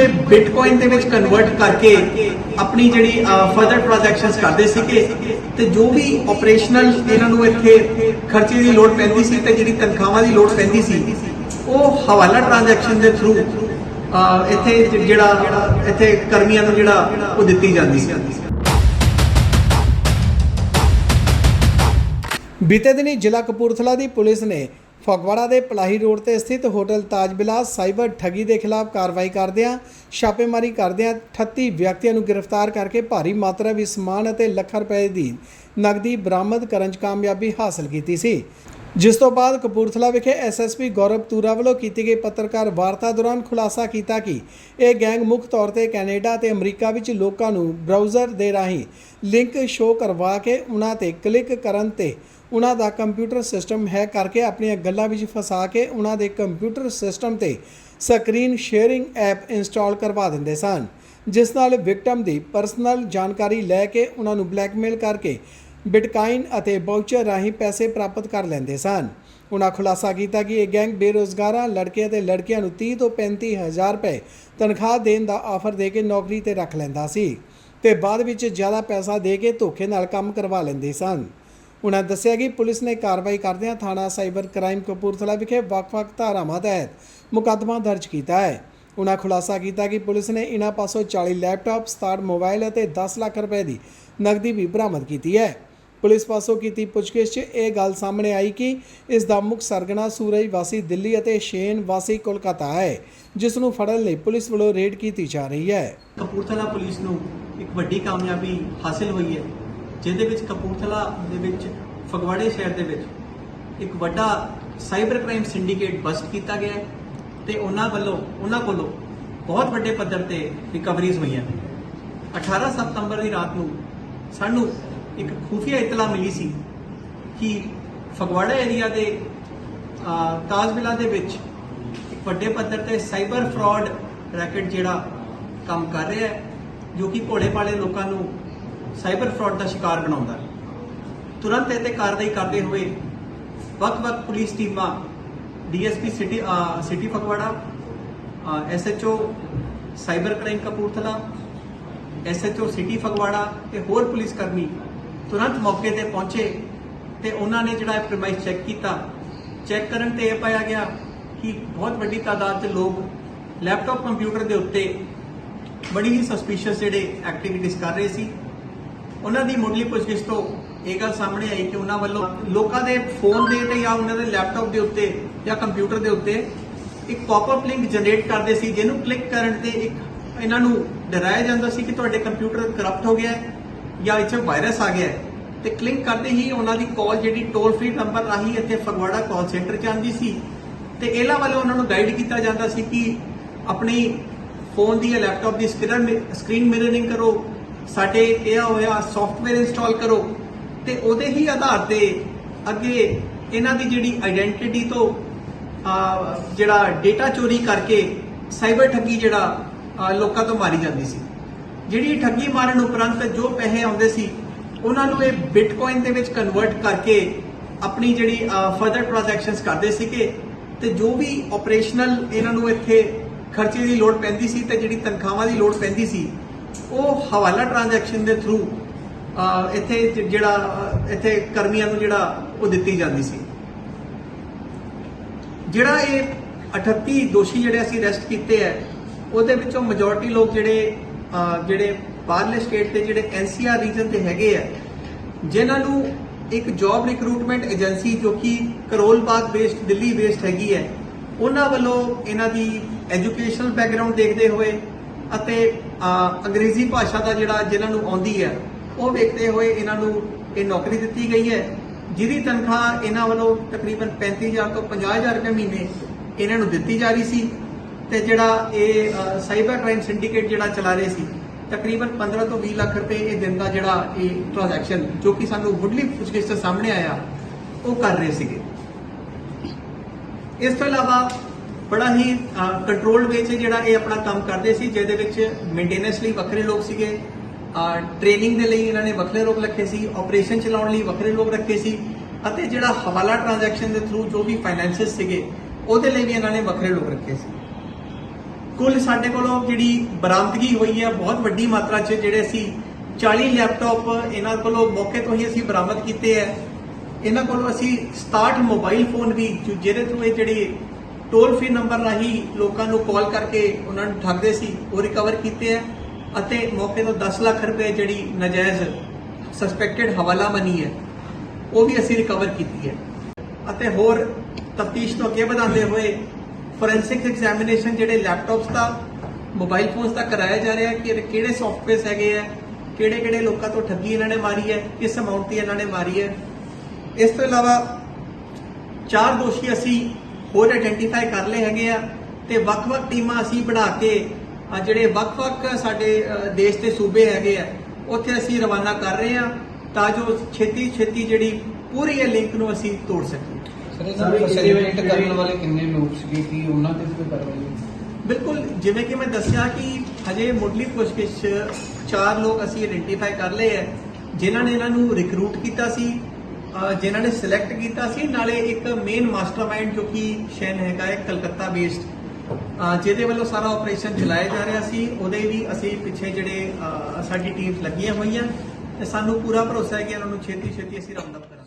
ਇਹ ਬਿਟਕੋਇਨ ਦੇ ਵਿੱਚ ਕਨਵਰਟ ਕਰਕੇ ਆਪਣੀ ਜਿਹੜੀ ਫਰਦਰ ਟ੍ਰਾਂਜੈਕਸ਼ਨਸ ਕਰਦੇ ਸੀਗੇ ਤੇ ਜੋ ਵੀ ਆਪਰੇਸ਼ਨਲ ਇਹਨਾਂ ਨੂੰ ਇੱਥੇ ਖਰਚੇ ਦੀ ਲੋੜ ਪੈਂਦੀ ਸੀ ਤੇ ਜਿਹੜੀ ਤਨਖਾਹਾਂ ਦੀ ਲੋੜ ਪੈਂਦੀ ਸੀ, ਉਹ ਹਵਾਲਾ ਟ੍ਰਾਂਜੈਕਸ਼ਨ ਦੇ ਥਰੂ ਇੱਥੇ ਜਿਹੜਾ, ਇੱਥੇ ਕਰਮੀਆਂ ਨੂੰ ਜਿਹੜਾ ਉਹ ਦਿੱਤੀ ਜਾਂਦੀ ਸੀ। ਬੀਤੇ ਦਿਨੀ ਜ਼ਿਲ੍ਹਾ ਕਪੂਰਥਲਾ ਦੀ ਪੁਲਿਸ ਨੇ ਫਗਵਾੜਾ ਦੇ ਪਲਾਹੀ ਰੋਡ ਤੇ ਸਥਿਤ ਹੋਟਲ ਤਾਜ ਬਿਲਾਸ ਸਾਈਬਰ ਠੱਗੀ ਦੇ ਖਿਲਾਫ ਕਾਰਵਾਈ ਕਰਦਿਆਂ, ਛਾਪੇਮਾਰੀ ਕਰਦਿਆਂ 38 ਵਿਅਕਤੀਆਂ ਨੂੰ ਗ੍ਰਿਫਤਾਰ ਕਰਕੇ ਭਾਰੀ ਮਾਤਰਾ ਵਿੱਚ ਸਮਾਨ ਅਤੇ ਲੱਖਾਂ ਰੁਪਏ ਦੀ ਨਗਦੀ ਬਰਾਮਦ ਕਰਨ 'ਚ ਕਾਮਯਾਬੀ ਹਾਸਲ ਕੀਤੀ ਸੀ। ਜਿਸ ਤੋਂ ਬਾਅਦ ਕਪੂਰਥਲਾ ਵਿਖੇ ਐਸਐਸਪੀ ਗੌਰਵ ਤੂਰਾ ਵੱਲੋਂ ਕੀਤੀ ਗਈ ਪੱਤਰਕਾਰ ਵਾਰਤਾ ਦੌਰਾਨ ਖੁਲਾਸਾ ਕੀਤਾ ਕਿ ਇਹ ਗੈਂਗ ਮੁੱਖ ਤੌਰ ਤੇ ਕੈਨੇਡਾ ਤੇ ਅਮਰੀਕਾ ਵਿੱਚ ਲੋਕਾਂ ਨੂੰ ਬਰਾਊਜ਼ਰ ਦੇ ਰਾਹੀਂ ਲਿੰਕ ਸ਼ੋਅ ਕਰਵਾ ਕੇ ਉਹਨਾਂ ਤੇ ਕਲਿੱਕ ਕਰਨ ਤੇ ਉਹਨਾਂ ਦਾ ਕੰਪਿਊਟਰ ਸਿਸਟਮ ਹੈ ਕਰਕੇ ਆਪਣੀਆਂ ਗੱਲਾਂ ਵਿੱਚ ਫਸਾ ਕੇ ਉਹਨਾਂ ਦੇ ਕੰਪਿਊਟਰ ਸਿਸਟਮ ਤੇ ਸਕਰੀਨ ਸ਼ੇਅਰਿੰਗ ਐਪ ਇੰਸਟਾਲ ਕਰਵਾ ਦਿੰਦੇ ਸਨ, ਜਿਸ ਨਾਲ ਵਿਕਟਮ ਦੀ ਪਰਸਨਲ ਜਾਣਕਾਰੀ ਲੈ ਕੇ ਉਹਨਾਂ ਨੂੰ ਬਲੈਕਮੇਲ ਕਰਕੇ ਬਿਟਕਾਇਨ ਅਤੇ ਬਾਊਚਰ ਰਾਹੀਂ ਪੈਸੇ ਪ੍ਰਾਪਤ ਕਰ ਲੈਂਦੇ ਸਨ। ਉਹਨਾਂ ਖੁਲਾਸਾ ਕੀਤਾ ਕਿ ਇਹ ਗੈਂਗ ਬੇਰੋਜ਼ਗਾਰਾਂ ਲੜਕੇ ਅਤੇ ਲੜਕੀਆਂ ਨੂੰ 30 ਤੋਂ 35 ਹਜ਼ਾਰ ਰੁਪਏ ਤਨਖਾਹ ਦੇਣ ਦਾ ਆਫਰ ਦੇ ਕੇ ਨੌਕਰੀ ਤੇ ਰੱਖ ਲੈਂਦਾ ਸੀ ਤੇ ਬਾਅਦ ਵਿੱਚ ਜ਼ਿਆਦਾ ਪੈਸਾ ਦੇ ਕੇ ਧੋਖੇ ਨਾਲ ਕੰਮ ਕਰਵਾ ਲੈਂਦੇ ਸਨ। ਉਨ੍ਹਾਂ ਦੱਸਿਆ ਕਿ ਪੁਲਿਸ ਨੇ ਕਾਰਵਾਈ ਕਰਦਿਆਂ ਥਾਣਾ ਸਾਈਬਰ ਕ੍ਰਾਈਮ ਕਪੂਰਥਲਾ ਵਿਖੇ ਵੱਖ-ਵੱਖ ਧਾਰਾਵਾਂ ਤਹਿਤ ਮੁਕੱਦਮਾ ਦਰਜ ਕੀਤਾ ਹੈ। ਉਹਨਾਂ ਖੁਲਾਸਾ ਕੀਤਾ ਕਿ ਪੁਲਿਸ ਨੇ ਇਨ੍ਹਾਂ ਪਾਸੋਂ 40 ਲੈਪਟਾਪ 67 ਮੋਬਾਈਲ ਅਤੇ 10 ਲੱਖ ਰੁਪਏ ਦੀ ਨਕਦੀ ਵੀ ਬਰਾਮਦ ਕੀਤੀ ਹੈ। ਪੁਲਿਸ ਪਾਸੋਂ ਕੀਤੀ ਪੁੱਛਗਿੱਛ 'ਚ ਇਹ ਗੱਲ ਸਾਹਮਣੇ ਆਈ ਕਿ ਇਸ ਦਾ ਮੁੱਖ ਸਰਗਨਾ ਸੂਰਜ ਵਾਸੀ ਦਿੱਲੀ ਅਤੇ ਸ਼ੇਨ ਵਾਸੀ ਕੋਲਕਾਤਾ ਹੈ, ਜਿਸ ਨੂੰ ਫੜਨ ਲਈ ਪੁਲਿਸ ਵੱਲੋਂ ਰੇਡ ਕੀਤੀ ਜਾ ਰਹੀ ਹੈ। ਕਪੂਰਥਲਾ ਪੁਲਿਸ ਨੂੰ ਇੱਕ ਵੱਡੀ ਕਾਮਯਾਬੀ ਹਾਸਿਲ ਹੋਈ ਹੈ। ਜਿਹਦੇ ਵਿੱਚ ਕਪੂਰਥਲਾ ਦੇ ਵਿੱਚ ਫਗਵਾੜੇ ਸ਼ਹਿਰ ਦੇ ਵਿੱਚ ਇੱਕ ਵੱਡਾ ਸਾਈਬਰ ਕ੍ਰਾਈਮ ਸਿੰਡੀਕੇਟ ਬਸਟ ਕੀਤਾ ਗਿਆ ਹੈ ਤੇ ਉਹਨਾਂ ਵੱਲੋਂ ਉਹਨਾਂ ਕੋਲੋਂ ਬਹੁਤ ਵੱਡੇ ਪੱਧਰ ਤੇ ਰਿਕਵਰੀਜ਼ ਹੋਈਆਂ। 18 ਸਤੰਬਰ ਦੀ ਰਾਤ ਨੂੰ ਸਾਨੂੰ ਇੱਕ ਖੁਫੀਆ ਇਤਲਾ ਮਿਲੀ ਸੀ ਕਿ ਫਗਵਾੜਾ ਏਰੀਆ ਦੇ ਅ, ਤਾਜ ਵਿਲਾ ਦੇ ਵਿੱਚ ਵੱਡੇ ਪੱਧਰ ਤੇ ਸਾਈਬਰ ਫਰਾਡ ਰੈਕਟ ਜਿਹੜਾ ਕੰਮ ਕਰ ਰਿਹਾ ਹੈ ਜੋ ਕਿ ਭੋਲੇ ਭਾਲੇ ਲੋਕਾਂ ਨੂੰ ਸਾਈਬਰ ਫਰਾਡ ਦਾ ਸ਼ਿਕਾਰ ਬਣਾਉਂਦਾ ਹੈ। ਤੁਰੰਤ ਇਹ ਤੇ ਕਾਰਵਾਈ ਕਰਦੇ ਹੋਏ ਵੱਖ-ਵੱਖ ਪੁਲਿਸ ਟੀਮਾਂ ਡੀਐਸਪੀ ਸਿਟੀ ਅ, city Phagwara SHO cyber crime Kapurthala SHO city Phagwara ਤੇ ਹੋਰ ਪੁਲਿਸ ਕਰਮੀ ਤੁਰੰਤ ਮੌਕੇ ਤੇ ਪਹੁੰਚੇ ਤੇ ਉਹਨਾਂ ਨੇ ਜਿਹੜਾ ਪ੍ਰਮਾਈਸ ਚੈੱਕ ਕੀਤਾ। ਚੈੱਕ ਕਰਨ ਤੇ ਇਹ ਪਾਇਆ ਗਿਆ ਕਿ ਬਹੁਤ ਵੱਡੀ ਤਾਦਾਦ 'ਚ ਲੋਕ ਲੈਪਟਾਪ ਕੰਪਿਊਟਰ ਦੇ ਉੱਤੇ ਬੜੀ ਹੀ ਸਸਪੀਸ਼ੀਅਸ ਜਿਹੜੇ ਐਕਟੀਵਿਟੀਜ਼ ਕਰ ਰਹੇ ਸੀ। ਉਹਨਾਂ ਦੀ ਮੁੱਢਲੀ ਪੁੱਛਗਿੱਛ ਤੋਂ ਇਹ ਗੱਲ ਸਾਹਮਣੇ ਆਈ ਕਿ ਉਹਨਾਂ ਵੱਲੋਂ ਲੋਕਾਂ ਦੇ ਫੋਨ ਦੇ ਤੇ ਜਾਂ ਉਹਨਾਂ ਦੇ ਲੈਪਟਾਪ ਦੇ ਉੱਤੇ ਜਾਂ ਕੰਪਿਊਟਰ ਦੇ ਉੱਤੇ ਇੱਕ ਪੌਪਅਪ ਲਿੰਕ ਜਨਰੇਟ ਕਰਦੇ ਸੀ, ਜਿਹਨੂੰ ਕਲਿੱਕ ਕਰਨ ਤੇ ਇੱਕ ਇਹਨਾਂ ਨੂੰ ਡਰਾਇਆ ਜਾਂਦਾ ਸੀ ਕਿ ਤੁਹਾਡੇ ਕੰਪਿਊਟਰ ਕਰਪਟ ਹੋ ਗਿਆ ਹੈ ਜਾਂ ਇੱਥੇ ਵਾਇਰਸ ਆ ਗਿਆ ਹੈ। ਤੇ ਕਲਿੱਕ ਕਰਦੇ ਹੀ ਉਹਨਾਂ ਦੀ ਕਾਲ ਜਿਹੜੀ ਟੋਲ ਫ੍ਰੀ ਨੰਬਰ ਰਾਹੀਂ ਇੱਥੇ ਫਗਵਾੜਾ ਕਾਲ ਸੈਂਟਰ 'ਚ ਆਉਂਦੀ ਸੀ। ਤੇ ਇਹਨਾਂ ਵੱਲੋਂ ਉਹਨਾਂ ਨੂੰ ਗਾਈਡ ਕੀਤਾ ਜਾਂਦਾ ਸੀ ਕਿ ਆਪਣੀ ਫੋਨ ਦੀ ਜਾਂ ਲੈਪਟਾਪ ਦੀ ਸਕਰੀਨ ਸਕਰੀਨ ਮਿਰਰਿੰਗ ਕਰੋ ਸਾਡੇ ਕਿਹਾ ਹੋਇਆ ਸੌਫਟਵੇਅਰ ਇੰਸਟਾਲ ਕਰੋ ਤੇ ਉਹਦੇ ਹੀ ਆਧਾਰ ਤੇ ਅੱਗੇ ਇਹਨਾਂ ਦੀ ਜਿਹੜੀ ਆਇਡੈਂਟੀਟੀ ਤੋਂ ਜਿਹੜਾ ਡੇਟਾ ਚੋਰੀ ਕਰਕੇ ਸਾਈਬਰ ਠੱਗੀ ਜਿਹੜਾ ਲੋਕਾਂ ਤੋਂ ਮਾਰੀ ਜਾਂਦੀ ਸੀ। ਜਿਹੜੀ ਠੱਗੀ ਮਾਰਨ ਉਪਰੰਤ ਜੋ ਪੈਸੇ ਆਉਂਦੇ ਸੀ, ਉਹਨਾਂ ਨੂੰ ਇਹ ਬਿਟਕੋਇਨ ਦੇ ਵਿੱਚ ਕਨਵਰਟ ਕਰਕੇ ਆਪਣੀ ਜਿਹੜੀ ਫਰਦਰ ਟ੍ਰਾਂਜੈਕਸ਼ਨਸ ਕਰਦੇ ਸੀਗੇ ਤੇ ਜੋ ਵੀ ਆਪਰੇਸ਼ਨਲ ਇਹਨਾਂ ਨੂੰ ਇੱਥੇ ਖਰਚੇ ਦੀ ਲੋੜ ਪੈਂਦੀ ਸੀ ਤੇ ਜਿਹੜੀ ਤਨਖਾਹਾਂ ਦੀ ਲੋੜ ਪੈਂਦੀ ਸੀ ਉਹ ਹਵਾਲਾ ਟ੍ਰਾਂਜੈਕਸ਼ਨ ਦੇ ਥਰੂ ਇੱਥੇ ਜਿਹੜਾ ਇੱਥੇ ਕਰਮੀਆਂ ਨੂੰ ਜਿਹੜਾ ਉਹ ਦਿੱਤੀ ਜਾਂਦੀ ਸੀ। ਜਿਹੜਾ ਇਹ 38 ਦੋਸ਼ੀ ਜਿਹੜੇ ਅਸੀਂ ਅਰੈਸਟ ਕੀਤੇ ਆ ਉਹਦੇ ਵਿੱਚੋਂ ਮੈਜੋਰਿਟੀ ਲੋਕ ਜਿਹੜੇ ਜਿਹੜੇ ਬਾਹਰਲੇ ਸਟੇਟ ਤੇ ਜਿਹੜੇ ਐਨਸੀਆਰ ਰੀਜਨ ਤੇ ਹੈਗੇ ਆ ਜਿਨ੍ਹਾਂ ਨੂੰ ਇੱਕ ਜੌਬ ਰਿਕਰੂਟਮੈਂਟ ਏਜੰਸੀ ਜੋ ਕਿ ਕਰੋਲਬਾਗ ਬੇਸਡ ਦਿੱਲੀ ਬੇਸਡ ਹੈਗੀ ਹੈ, ਉਹਨਾਂ ਵੱਲੋਂ ਇਹਨਾਂ ਦੀ ਐਜੂਕੇਸ਼ਨਲ ਬੈਕਗ੍ਰਾਉਂਡ ਦੇਖਦੇ ਹੋਏ ਅਤੇ ਅੰਗਰੇਜ਼ੀ ਭਾਸ਼ਾ ਦਾ ਜਿਹੜਾ ਜਿਨ੍ਹਾਂ ਨੂੰ ਆਉਂਦੀ ਹੈ, ਉਹ ਵੇਖਦੇ ਹੋਏ ਇਹਨਾਂ ਨੂੰ ਇਹ ਨੌਕਰੀ ਦਿੱਤੀ ਗਈ ਹੈ, ਜਿਹਦੀ ਤਨਖਾਹ ਇਹਨਾਂ ਵੱਲੋਂ ਤਕਰੀਬਨ 35000 ਤੋਂ 50000 ਰੁਪਏ ਮਹੀਨੇ ਇਹਨਾਂ ਨੂੰ ਦਿੱਤੀ ਜਾ ਰਹੀ ਸੀ ਤੇ ਜਿਹੜਾ ਇਹ ਸਾਈਬਰ ਕ੍ਰਾਈਮ ਸਿੰਡੀਕੇਟ ਜਿਹੜਾ ਚਲਾ ਰਹੇ ਸੀ, ਤਕਰੀਬਨ 15 ਤੋਂ 20 ਲੱਖ ਰੁਪਏ ਇਹ ਦਿਨ ਦਾ ਜਿਹੜਾ ਇਹ ਟ੍ਰਾਂਜੈਕਸ਼ਨ ਜੋ ਕਿ ਸਾਨੂੰ ਮੁੱਢਲੀ ਪੁੱਛਗਿੱਛ ਸਾਹਮਣੇ ਆਇਆ, ਉਹ ਕਰ ਰਹੇ ਸੀਗੇ। ਇਸ ਤੋਂ ਇਲਾਵਾ ਬੜਾ ਹੀ ਕੰਟਰੋਲਡ ਵੇ 'ਚ ਜਿਹੜਾ ਇਹ ਆਪਣਾ ਕੰਮ ਕਰਦੇ ਸੀ, ਜਿਹਦੇ ਵਿੱਚ ਮੇਨਟੇਨੈਂਸ ਲਈ ਵੱਖਰੇ ਲੋਕ ਸੀਗੇ ਟ੍ਰੇਨਿੰਗ ਦੇ ਲਈ ਇਹਨਾਂ ਨੇ ਵੱਖਰੇ ਲੋਕ ਰੱਖੇ ਸੀ ਆਪਰੇਸ਼ਨ ਚਲਾਉਣ ਲਈ ਵੱਖਰੇ ਲੋਕ ਰੱਖੇ ਸੀ, ਅਤੇ ਜਿਹੜਾ ਹਵਾਲਾ ਟ੍ਰਾਂਜੈਕਸ਼ਨ ਦੇ ਥਰੂ ਜੋ ਵੀ ਫਾਈਨੈਂਸਿਸ ਸੀਗੇ, ਉਹਦੇ ਲਈ ਵੀ ਇਹਨਾਂ ਨੇ ਵੱਖਰੇ ਲੋਕ ਰੱਖੇ ਸੀ। ਕੁੱਲ ਸਾਡੇ ਕੋਲੋਂ ਜਿਹੜੀ ਬਰਾਮਦਗੀ ਹੋਈ ਹੈ, ਬਹੁਤ ਵੱਡੀ ਮਾਤਰਾ 'ਚ ਜਿਹੜੇ ਅਸੀਂ 40 ਲੈਪਟਾਪ ਇਹਨਾਂ ਕੋਲੋਂ ਮੌਕੇ ਤੋਂ ਹੀ ਅਸੀਂ ਬਰਾਮਦ ਕੀਤੇ ਹੈ। ਇਹਨਾਂ ਕੋਲੋਂ ਅਸੀਂ 67 ਮੋਬਾਈਲ ਫੋਨ ਵੀ ਜਿਹਦੇ ਥਰੂ ਇਹ ਜਿਹੜੀ ਟੋਲ ਫ੍ਰੀ ਨੰਬਰ ਰਾਹੀਂ ਲੋਕਾਂ ਨੂੰ ਕਾਲ ਕਰਕੇ ਉਹਨਾਂ ਨੂੰ ਠੱਗਦੇ ਸੀ, ਉਹ ਰਿਕਵਰ ਕੀਤੇ ਹੈ ਅਤੇ ਮੌਕੇ ਤੋਂ 10 ਲੱਖ ਰੁਪਏ ਜਿਹੜੀ ਨਜਾਇਜ਼ ਸਸਪੈਕਟਡ ਹਵਾਲਾ ਮਨੀ ਹੈ, ਉਹ ਵੀ ਅਸੀਂ ਰਿਕਵਰ ਕੀਤੀ ਹੈ। ਅਤੇ ਹੋਰ ਤਫਤੀਸ਼ ਤੋਂ ਅੱਗੇ ਵਧਾਉਂਦੇ ਹੋਏ ਫੋਰੈਂਸਿਕ ਐਗਜ਼ਾਮੀਨੇਸ਼ਨ ਜਿਹੜੇ ਲੈਪਟਾਪਸ ਦਾ ਮੋਬਾਈਲ ਫੋਨਸ ਦਾ ਕਰਾਇਆ ਜਾ ਰਿਹਾ ਹੈ ਕਿ ਇਹ ਕਿਹੜੇ ਸੌਫਟਵੇਅਰਸ ਹੈਗੇ ਆ ਕਿਹੜੇ ਕਿਹੜੇ ਲੋਕਾਂ ਤੋਂ ਠੱਗੀ ਇਹਨਾਂ ਨੇ ਮਾਰੀ ਹੈ, ਕਿਸ ਅਮਾਉਂਟ ਦੀ ਇਹਨਾਂ ਨੇ ਮਾਰੀ ਹੈ। ਇਸ ਤੋਂ ਇਲਾਵਾ ਚਾਰ ਦੋਸ਼ੀ ਅਸੀਂ ਹੋਰ ਆਇਡੈਂਟੀਫਾਈ ਕਰ ਲਏ ਹੈਗੇ ਆ ਤੇ ਵੱਖ-ਵੱਖ ਟੀਮਾਂ ਅਸੀਂ ਬਣਾ ਕੇ ਆ ਜਿਹੜੇ ਵੱਖ-ਵੱਖ ਸਾਡੇ ਦੇਸ਼ ਦੇ ਸੂਬੇ ਹੈਗੇ ਆ ਉੱਥੇ ਅਸੀਂ ਰਵਾਨਾ ਕਰ ਰਹੇ ਆ ਤਾਂ ਜੋ ਛੇਤੀ ਛੇਤੀ ਜਿਹੜੀ ਪੂਰੀ ਇਹ ਲਿੰਕ ਨੂੰ ਅਸੀਂ ਤੋੜ ਸਕੀਏ ਸਰ ਇਹਨਾਂ ਨੂੰ ਫੈਸਿਲਿਟੇਟ ਕਰਨ ਵਾਲੇ ਕਿੰਨੇ ਲੋਕ ਸੀਗੇ ਕਿ ਉਹਨਾਂ ਤੇ ਵੀ ਕੋਈ ਕਾਰਵਾਈ ਹੋਈ? ਬਿਲਕੁਲ ਜਿਵੇਂ ਕਿ ਮੈਂ ਦੱਸਿਆ ਕਿ ਹਜੇ ਮੁੱਢਲੀ ਪੁੱਛਗਿੱਛ ਚਾਰ ਲੋਕ ਅਸੀਂ ਆਇਡੈਂਟੀਫਾਈ ਕਰ ਲਏ ਹੈ ਜਿਨ੍ਹਾਂ ਨੇ ਇਹਨਾਂ ਨੂੰ ਰਿਕਰੂਟ ਕੀਤਾ ਸੀ ਜਿਨ੍ਹਾਂ ਨੇ ਸਿਲੈਕਟ ਕੀਤਾ ਸੀ, ਨਾਲੇ ਇੱਕ ਮੇਨ ਮਾਸਟਰਮਾਈਂਡ ਜੋ ਕਿ ਸ਼ੈਨ ਹੈਗਾ ਹੈ, ਕਲਕੱਤਾ ਬੇਸਡ ਜਿਹਦੇ ਵੱਲੋਂ ਸਾਰਾ ਆਪਰੇਸ਼ਨ ਚਲਾਇਆ ਜਾ ਰਿਹਾ ਸੀ, ਉਹਦੇ ਵੀ ਅਸੀਂ ਪਿੱਛੇ ਜਿਹੜੇ ਸਾਡੀ ਟੀਮ ਲੱਗੀਆਂ ਹੋਈਆਂ, ਤੇ ਸਾਨੂੰ ਪੂਰਾ ਭਰੋਸਾ ਹੈ ਕਿ ਇਹਨਾਂ ਨੂੰ ਛੇਤੀ ਛੇਤੀ ਅਸੀਂ ਰਾਉਂਡ ਅਪ ਕਰਾਂਗੇ।